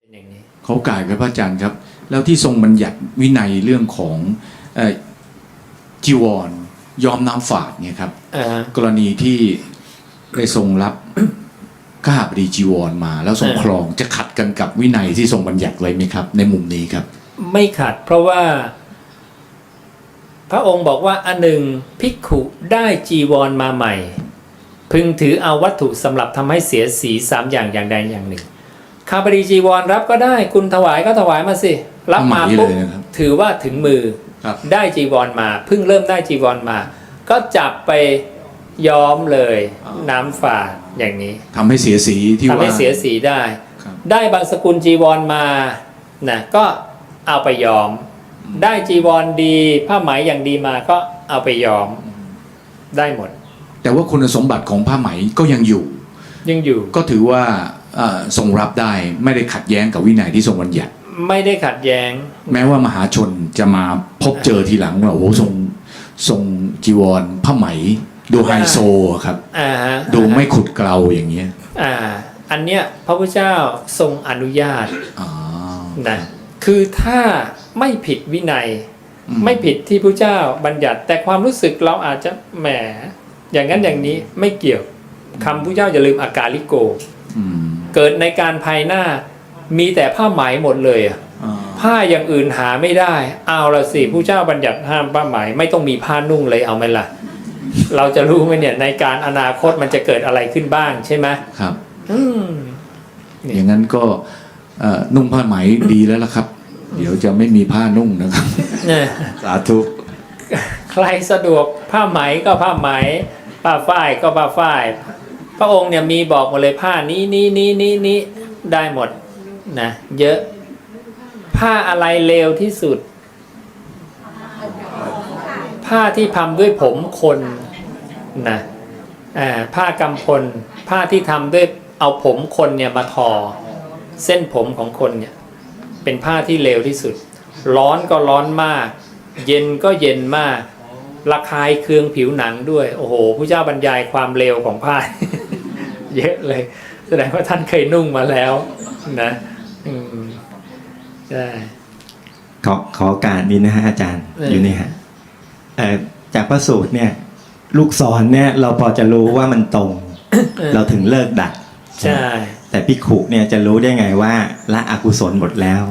เป็นอย่างนี้เขากล่าวกับพระอาจารย์ครับ แล้วที่ทรงบัญญัติวินัยเรื่องของเอ่อจีวรยอมน้ำฝาดเนี่ยครับอ่าฮะกรณีที่ได้ทรงรับข้าบดีจีวรมา แล้วทรงเออครองจะขัดกันกับวินัยที่ทรงบัญญัติไว้ไหมครับ ในมุมนี้ครับ ไม่ขัดเพราะว่า พระองค์บอกว่าอันหนึ่งภิกขุได้จีวรมาใหม่ พึงถือเอาวัตถุสำหรับทำให้เสียสีสามอย่างอย่างใดอย่างหนึ่ง ข้าพดีจีวรรับก็ได้คุณถวายก็ถวายมาสิ รับมาเอามาปุ๊บเลยนะครับถือว่าถึงมือครับได้จีวรมาเพิ่งเริ่มได้จีวรมา ก็จับไปย้อมเลยอ๋อน้ำฝาดอย่างนี้ทำให้เสียสีที่ทำว่าให้เสียสีได้ครับได้บางสกุลจีวรมานะก็เอาไปย้อม ได้จีวรดีผ้าไหมอย่างดีมาก็เอาไปย้อมได้หมด แต่ว่าคุณสมบัติของผ้าไหมก็ยังอยู่ ยังอยู่ก็ถือว่าเอ่อ ทรงรับได้ไม่ได้ขัดแย้งกับวินัยที่ทรงบัญญัติ ไม่ได้ขัดแย้ง แม้ว่ามหาชนจะมาพบเจอทีหลังว่าโอ้โหทรงทรงจีวรผ้าไหม ดูไฮโซอะครับอ่าฮะดูไม่ขุดเกลาอย่างเงี้ยอ่า อันเนี้ยพระพุทธเจ้าทรงอนุญาตอ๋อนะคือถ้าไม่ผิดวินัยอืไม่ผิดที่พระเจ้าบัญญัติ แต่ความรู้สึกเราอาจจะแหมอย่างนั้นอย่างนี้ไม่เกี่ยวคำพระเจ้าอย่าลืมอากาลิโก อืม เกิดในการภายหน้ามีแต่ผ้าไหมหมดเลยอะอ๋อผ้าอย่างอื่นหาไม่ได้ เอาละสิผู้เจ้าบัญญัติห้ามผ้าไหมไม่ต้องมีผ้านุ่งเลยเอาไหมล่ะ เราจะรู้ไหมเนี่ยในการอนาคตมันจะเกิดอะไรขึ้นบ้างใช่ไหมครับอืมนี่อย่างนั้นก็เอ่อนุ่งผ้าไหมดีแล้วล่ะครับ เดี๋ยวจะไม่มีผ้านุ่งนะครับเนี่ยสาธุใครสะดวกผ้าไหมก็ผ้าไหม ผ้าฝ้ายก็ผ้าฝ้าย พระองค์เนี่ยมีบอกหมดเลยผ้านี้นี้นี้นี้นี้ได้หมดนะเยอะ ผ้าอะไรเลวที่สุด ผ้าที่ทำด้วยผมคนนะผ้ากำพล ผ้าที่ทำด้วยเอาผมคนเนี่ยมาทอ เส้นผมของคนเนี่ย เป็นผ้าที่เลวที่สุด ร้อนก็ร้อนมาก เย็นก็เย็นมากระคายเคืองผิวหนังด้วย โอ้โหผู้เจ้าบรรยายความเลวของผ้า เยอะเลย แสดงว่าท่านเคยนุ่งมาแล้วนะอืมใช่ขอขอโอการนี้นะฮะอาจารย์เออออยู่นี่ฮะเอ่อจากพระสูตรเนี่ย ลูกศรเนี่ย เราพอจะรู้ว่ามันตรง เราถึงเลิกดัดใช่แต่พิขุเนี่ยจะรู้ได้ไงว่าละอกุศลหมดแล้ว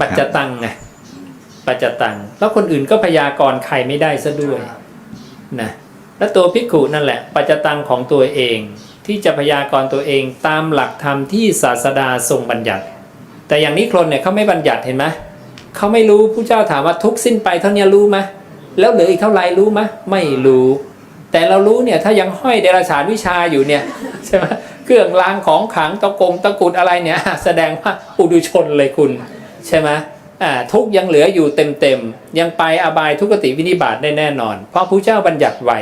ปัจจตังไงปัจจตัง แล้วคนอื่นก็พยากรณ์ใครไม่ได้ซะด้วยนะแล้วตัวพิกขุนั่นแหละ ปัจจตังของตัวเอง ที่จะพยากรณ์ตัวเองตามหลักธรรมที่ศาสดาทรงบัญญัติ แต่อย่างนี้คนเนี่ยเขาไม่บัญญัติเห็นไหมเขาไม่รู้ผู้เจ้าถามว่าทุกสิ้นไปเท่านี้รู้ไหมแล้วเหลืออีกเท่าไรรู้ไหมไม่รู้ แต่เรารู้เนี่ยถ้ายังห้อยเดรัจฉานวิชาอยู่เนี่ยใช่ไหมเครื่องรางของขังตะกงตะกุดอะไรเนี่ยแสดงว่าปุถุชนเลยคุณ ใช่ไหมทุกยังเหลืออยู่เต็มๆยังไปอบายทุกติวินิบาตได้แน่นอน เพราะผู้เจ้าบัญญัติไว้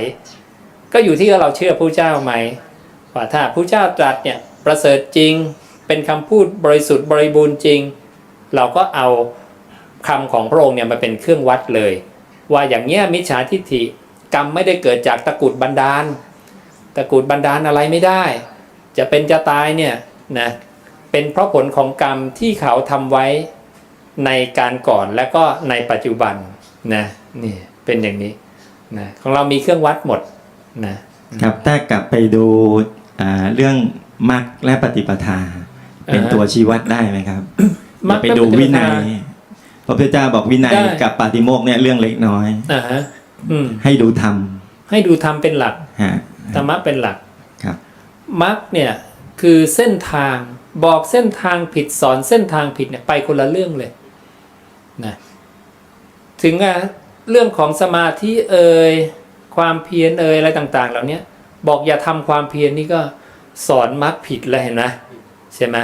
ก็อยู่ที่เราเชื่อผู้เจ้าไหม ว่าถ้าผู้เจ้าตรัสเนี่ยประเสริฐจริงเป็นคำพูดบริสุทธิ์บริบูรณ์จริง เราก็เอาคำของพระองค์เนี่ยมาเป็นเครื่องวัดเลย ว่าอย่างเงี้ยมิจฉาทิฏฐิกรรมไม่ได้เกิดจากตะกุดบันดาล ตะกุดบันดาลอะไรไม่ได้ จะเป็นจะตายเนี่ยนะเป็นเพราะผลของกรรมที่เขาทำไว้ในการก่อนและก็ในปัจจุบันนะนี่เป็นอย่างนี้นะของเรามีเครื่องวัดหมดนะครับถ้ากลับไปดู อ่าเรื่องมรรคและปฏิปทา เป็นอ่าฮะตัวชี้วัดได้ไหมครับมรรคไปดูและปฏิปทาวินัยพระพุทธเจ้าบอกวินัยได้กับปาติโมกข์เนี่ยเรื่องเล็กน้อยอ่าฮะอืมให้ดูธรรมให้ดูธรรมเป็นหลักฮะธรรมะเป็นหลักครับมรรคเนี่ยคือเส้นทางบอกเส้นทางผิดสอนเส้นทางผิดเนี่ยไปคนละเรื่องเลยนะถึงอะเรื่องของสมาธิเอ่ยความเพียรเอ่ยอะไรต่าง ๆ เหล่านี้ บอกอย่าทำความเพียรนี่ก็สอนมรรคผิดแล้วเห็นไหมใช่ไหม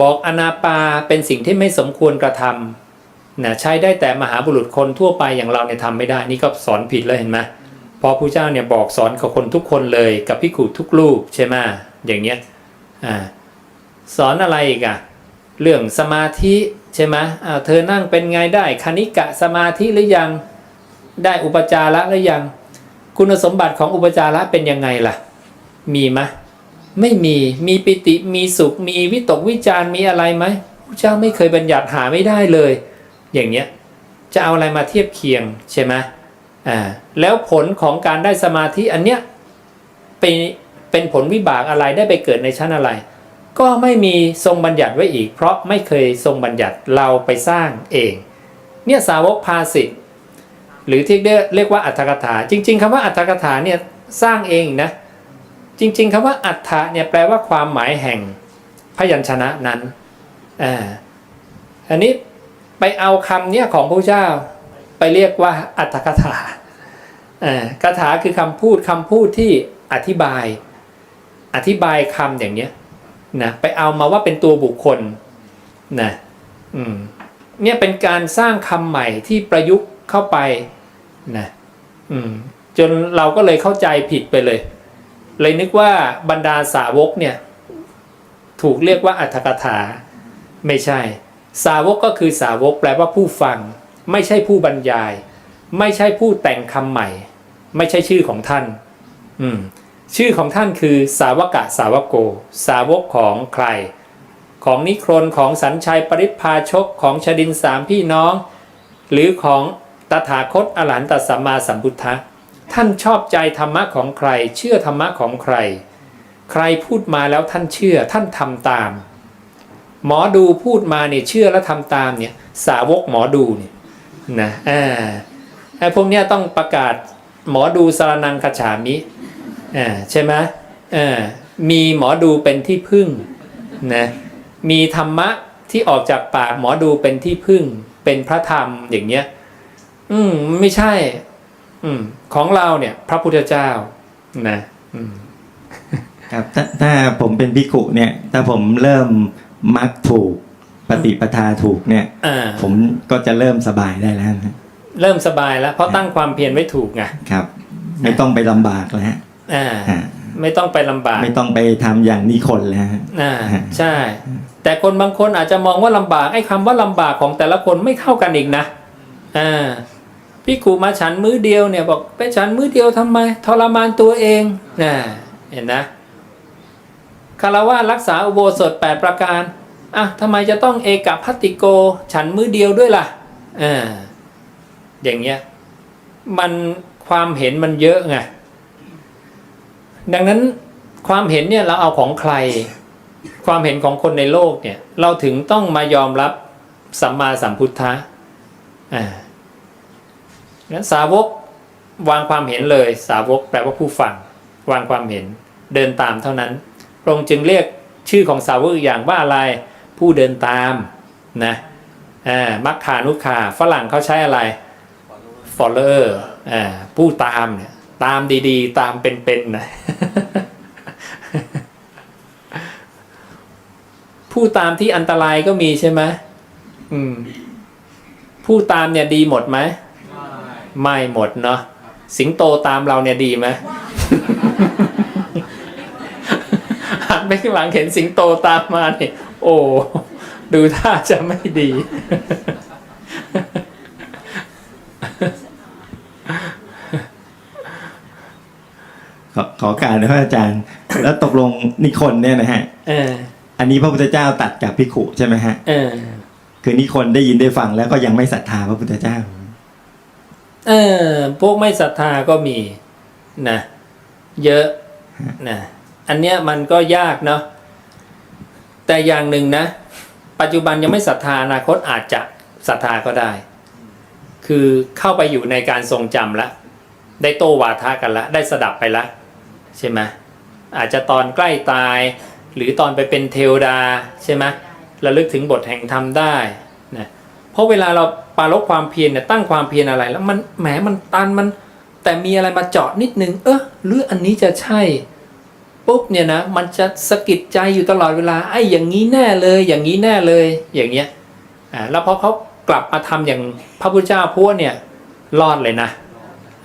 บอกอนาปาเป็นสิ่งที่ไม่สมควรกระทำนะใช้ได้แต่มหาบุรุษคนทั่วไปอย่างเราเนี่ยทำไม่ได้ นี่ก็สอนผิดแล้วเห็นไหมพอผู้เจ้าเนี่ยบอกสอนกับคนทุกคนเลยกับพิขุทุกรูปใช่ไหมอย่างเนี้ยอ่าสอนอะไรอีกอะเรื่องสมาธิใช่ไหมอ่าเธอนั่งเป็นไงได้คณิกะสมาธิหรือยังได้อุปจาระหรือยัง คุณสมบัติของอุปจาระเป็นยังไงล่ะ มีไหมไม่มีมีปิติมีสุข มีวิตกวิจารมีอะไรไหมพระเจ้าไม่เคยบัญญัติหาไม่ได้เลย อย่างเนี้ยจะเอาอะไรมาเทียบเคียงใช่ไหมอ่าแล้วผลของการได้สมาธิอันเนี้ยเป็นเป็นผลวิบากอะไรได้ไปเกิดในชั้นอะไร ก็ไม่มีทรงบัญญัติไว้อีก เพราะไม่เคยทรงบัญญัติเราไปสร้างเอง เนี่ยสาวกภาสิทธิ หรือที่เรียกว่าอัตถกถา จริง ๆคำว่าอัตถกถาเนี่ยสร้างเองนะ จริง ๆคำว่าอัตถะเนี่ยแปลว่าความหมายแห่งพยัญชนะนั้นอ่าอันนี้ไปเอาคำเนี่ยของพระเจ้าไปเรียกว่าอัตถกถาอ่าถาคือคำพูดคำพูดที่อธิบาย อธิบายคำอย่างเนี้ยนะไปเอามาว่าเป็นตัวบุคคลนะอืมเนี่ยเป็นการสร้างคำใหม่ที่ประยุกต์เข้าไป นะอืมจนเราก็เลยเข้าใจผิดไปเลย เลยนึกว่าบรรดาสาวกเนี่ย ถูกเรียกว่าอัตถกถา ไม่ใช่ สาวกก็คือสาวกแปลว่าผู้ฟัง ไม่ใช่ผู้บรรยาย ไม่ใช่ผู้แต่งคำใหม่ ไม่ใช่ชื่อของท่าน อืมชื่อของท่านคือสาวกะสาวโก สาวกของใคร ของนิครนของสัญชัยปริพาชกของชดินสามพี่น้อง หรือของ ถาคตอรหันตสัมมาสัมพุทธะท่านชอบใจธรรมะของใคร เชื่อธรรมะของใคร ใครพูดมาแล้วท่านเชื่อท่านทำตาม หมอดูพูดมาเนี่ยเชื่อแล้วทำตามเนี่ยสาวกหมอดูเนี่ยนะอ่าไอ้พวกเนี้ยต้องประกาศหมอดูสารนังคฉามิอ่าใช่ไหมอ่ามีหมอดูเป็นที่พึ่งนะมีธรรมะที่ออกจากปากหมอดูเป็นที่พึ่ง เป็นพระธรรมอย่างเงี้ย อืม ไม่ใช่ อืม ของเราเนี่ย พระพุทธเจ้า นะอืมครับถ้าถ้าผมเป็นพิกุเนี่ย ถ้าผมเริ่มมักถูกปฏิปทาถูกเนี่ยอ่าผมก็จะเริ่มสบายได้แล้วนะเริ่มสบายแล้ว เพราะตั้งความเพียรไว้ถูกไงครับ ไม่ต้องไปลำบากแล้วฮะอ่าฮะไม่ต้องไปลำบาก ไม่ต้องไปทำอย่างนิคนแล้วฮะ อ่าใช่ แต่คนบางคนอาจจะมองว่าลำบากไอ้คำว่าลำบากของแต่ละคนไม่เท่ากันอีกนะอ่า พี่กูมาฉันมื้อเดียวเนี่ยบอกไปฉันมื้อเดียวทำไม ทรมานตัวเองนะเห็นนะคารวะรักษาอุโบสถ 8 ประการอะทำไมจะต้องเอกพัตติโก ฉันมื้อเดียวด้วยล่ะอ่าอย่างเงี้ยมันความเห็นมันเยอะไงดังนั้นความเห็นเนี่ยเราเอาของใคร ความเห็นของคนในโลกเนี่ย เราถึงต้องมายอมรับสัมมาสัมพุทธะอ่า งั้นสาวกวางความเห็นเลย สาวกแปลว่าผู้ฟัง วางความเห็น เดินตามเท่านั้นพระองค์จึงเรียกชื่อของสาวกอีกอย่างว่าอะไรผู้เดินตามนะอ่ามัคคานุคาฝรั่งเขาใช้อะไร follower อ่าผู้ตามเนี่ยตามดีๆ ตามเป็นๆนะผู้ตามที่อันตรายก็มีใช่ไหมอืมผู้ตามเนี่ยดีหมดไหม ไม่หมดเนาะสิงโตตามเราเนี่ยดีไหมหันไปข้างหลังเห็นสิงโตตามมาเนี่ยโอ้ดูท่าจะไม่ดี ขอขอการนะพระอาจารย์ แล้วตกลงนิคนเนี่ยนะฮะเอออันนี้พระพุทธเจ้าตัดกับพิกุใช่ไหมฮะเออคือนิคนได้ยินได้ฟังแล้วก็ยังไม่ศรัทธาพระพุทธเจ้า เออพวกไม่ศรัทธาก็มีนะเยอะนะอันเนี้ยมันก็ยากเนาะแต่อย่างหนึ่งนะ ปัจจุบันยังไม่ศรัทธาอนาคตอาจจะศรัทธาก็ได้ คือเข้าไปอยู่ในการทรงจำละ ได้โตวาทะกันละ ได้สดับไปละ ใช่ไหมอาจจะตอนใกล้ตาย หรือตอนไปเป็นเทวดาใช่ไหมระลึกถึงบทแห่งธรรมได้นะ เพราะเวลาเราปรารบความเพียรเนี่ยตั้งความเพียรอะไร แล้วมันแหมมันตันมันแต่มีอะไรมาเจาะนิดนึง เออหรืออันนี้จะใช่ปุ๊บเนี่ยนะมันจะสะกิดใจอยู่ตลอดเวลาไอ้อย่างนี้แน่เลย อย่างนี้แน่เลยอย่างเงี้ยอ่าแล้วพอเขากลับมาทำอย่างพระพุทธเจ้าพวกเนี่ยรอดเลยนะ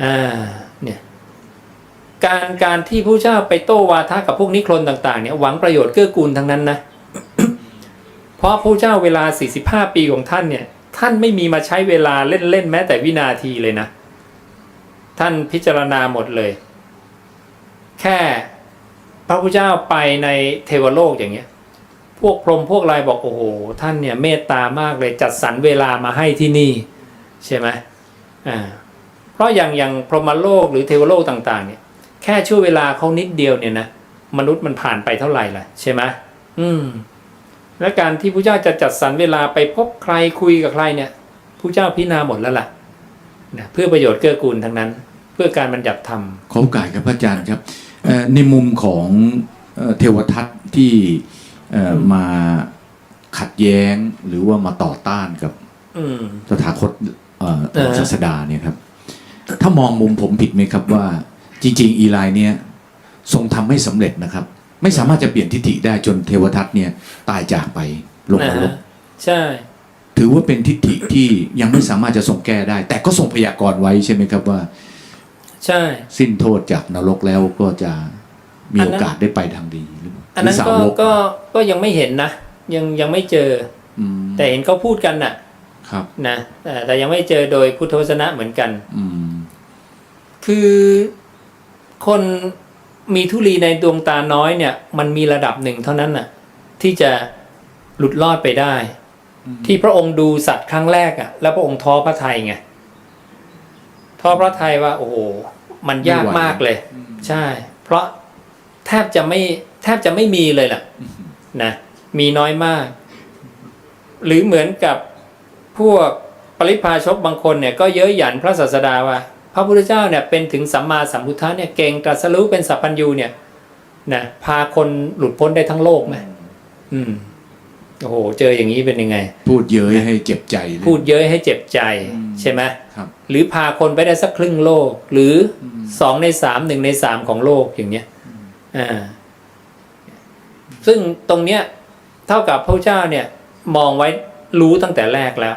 อ่าเนี่ยการการที่พระเจ้าไปโต้วาทะกับพวกนิครนต่างๆเนี่ยหวังประโยชน์เกื้อกูลทั้งนั้นนะเพราะพระเจ้าเวลา 45 ปีของท่านเนี่ย ท่านไม่มีมาใช้เวลาเล่นๆแม้แต่วินาทีเลยนะ ท่านพิจารณาหมดเลย แค่พระพุทธเจ้าไปในเทวโลกอย่างเงี้ย พวกพรหมพวกอะไรบอกโอ้โหท่านเนี่ยเมตตามากเลยจัดสรรเวลามาให้ที่นี่ ใช่ไหมอ่าเพราะอย่างอย่างพรหมโลกหรือเทวโลกต่าง ๆ เนี่ย แค่ช่วงเวลาเขานิดเดียวเนี่ยนะมนุษย์มันผ่านไปเท่าไหร่ล่ะใช่ไหมอืม และการที่พระเจ้าจะจัดสรรเวลาไปพบใครคุยกับใครเนี่ยพระเจ้าพิจารณาหมดแล้วล่ะนะเพื่อประโยชน์เกื้อกูลทั้งนั้น เพื่อการบัญญัติธรรมขอโอกาสครับพระอาจารย์ครับเอ่อในมุมของเอ่อเทวทัตที่เอ่อมาขัดแย้งหรือว่ามาต่อต้านกับอืมตถาคตเอ่อเออศาสดาเนี่ยครับ ถ้ามองมุมผมผิดไหมครับว่า จริง ๆ อีไลน์เนี่ยทรงทำให้สำเร็จนะครับ ไม่สามารถจะเปลี่ยนทิฏฐิได้จนเทวทัตเนี่ยตายจากไปลงนนะรฮะกใช่ ถือว่าเป็นทิฏฐิที่ยังไม่สามารถจะทรงแก้ได้ แต่ก็ทรงพยากรณ์ไว้ใช่ไหมครับว่า ใช่ สิ้นโทษจากนรกแล้วก็จะมีอันโอนั้นกาสได้ไปทางดีหรือเปล่าอันนั้นหรืก็สาวกก็ก็ยังไม่เห็นนะ ยังยังไม่เจออืมแต่เห็นเขาพูดกันน่ะ ครับนะแต่แต่ยังไม่เจอโดยพุทธวจนะเหมือนกัน อืมคือคน มีทุลีในดวงตาน้อยเนี่ย มันมีระดับหนึ่งเท่านั้นน่ะ ที่จะหลุดรอดไปได้ ที่พระองค์ดูสัตว์ครั้งแรกอะ่ะ แล้วพระองค์ท้อพระทัยไงท้อพระทัยว่า โอ้โหมันยากมากเลย ใช่ เพราะแทบจะไม่แทบจะไม่มีเลยล่ะนะมีน้อยมาก หรือเหมือนกับพวกปริพาชกบางคนเนี่ย ก็เย้ยหยันพระศาสดาว่าพ ระพุทธเจ้าเนี่ยเป็นถึงสัมมาสัมพุทธะเนี่ยเก่งตรัสรู้เป็นสัพพัญญูเนี่ยนะพาคนหลุดพ้นได้ทั้งโลกไหมอืมโอ้โหเจออย่างนี้เป็นยังไง พูดเย้ยให้เจ็บใจเลยพูดเย้ยให้เจ็บใจอืมใช่ไหมครับ หรือพาคนไปได้สักครึ่งโลก หรืออมสองในสามหนึ่งในสามของโลกอย่างเนี้ยอ่าซึ่งตรงเนี้ยเท่ากับพระเจ้าเนี่ยมองไว้รู้ตั้งแต่แรกแล้ว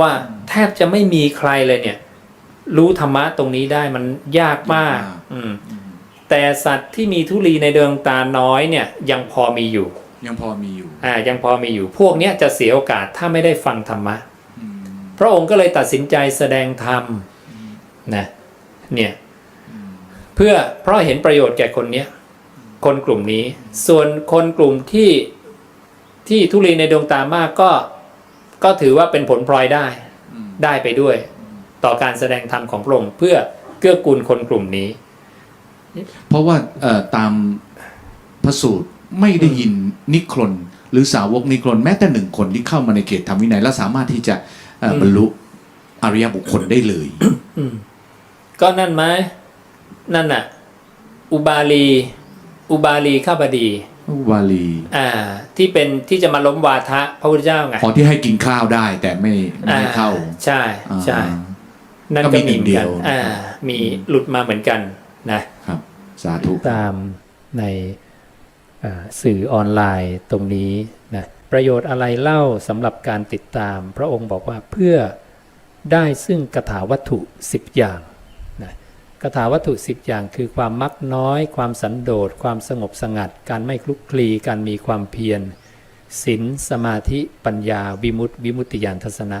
ว่าแทบจะไม่มีใครเลยเนี่ย รู้ธรรมะตรงนี้ได้มันยากมาก อืม แต่สัตว์ที่มีทุลีในดวงตาน้อยเนี่ย ยังพอมีอยู่ ยังพอมีอยู่ อ่า ยังพอมีอยู่ พวกเนี้ยจะเสียโอกาสถ้าไม่ได้ฟังธรรมะอืมพระองค์ก็เลยตัดสินใจแสดงธรรมนะเนี่ยเพื่อเพราะเห็นประโยชน์แก่คนเนี้ยคนกลุ่มนี้ ส่วนคนกลุ่มที่ที่ทุลีในดวงตามากก็ ก็ถือว่าเป็นผลพลอยได้อืมได้ไปด้วย ต่อการแสดงธรรมของพระองค์เพื่อเกื้อกูลคนกลุ่มนี้ เพราะว่าเอ่อตามพระสูตรไม่ได้ยินนิครนหรือสาวกนิครนแม้แต่หนึ่งคนที่เข้ามาในเขตธรรมวินัยและสามารถที่จะเอ่ออืมบรรลุอริยบุคคลได้เลย อืมก็นั่นไหมนั่นน่ะ อุบาลี อุบาลีข้าบดี วาลีอ่า ที่เป็นที่จะมาล้มวาทะพระพุทธเจ้าไง พอที่ให้กินข้าวได้แต่ไม่ไม่ให้เข้าอ่ใช่ใช่อ่า นั่นก็ก็มีมีหนึ่เหมือนงเดีกัยนวอ่า มีหลุดมาเหมือนกันนะครับ สาธุตามในอ่าสื่อออนไลน์ตรงนี้นะประโยชน์อะไรเล่าสำหรับการติดตาม พระองค์บอกว่าเพื่อได้ซึ่งกถาวัตถุ 10 อย่างนะกถาวัตถุ 10 อย่างคือความมักน้อย ความสันโดษ ความสงบสงัด การไม่คลุกคลี การมีความเพียรศีลสมาธิปัญญา วิมุตติวิมุตติญาณทัศนะ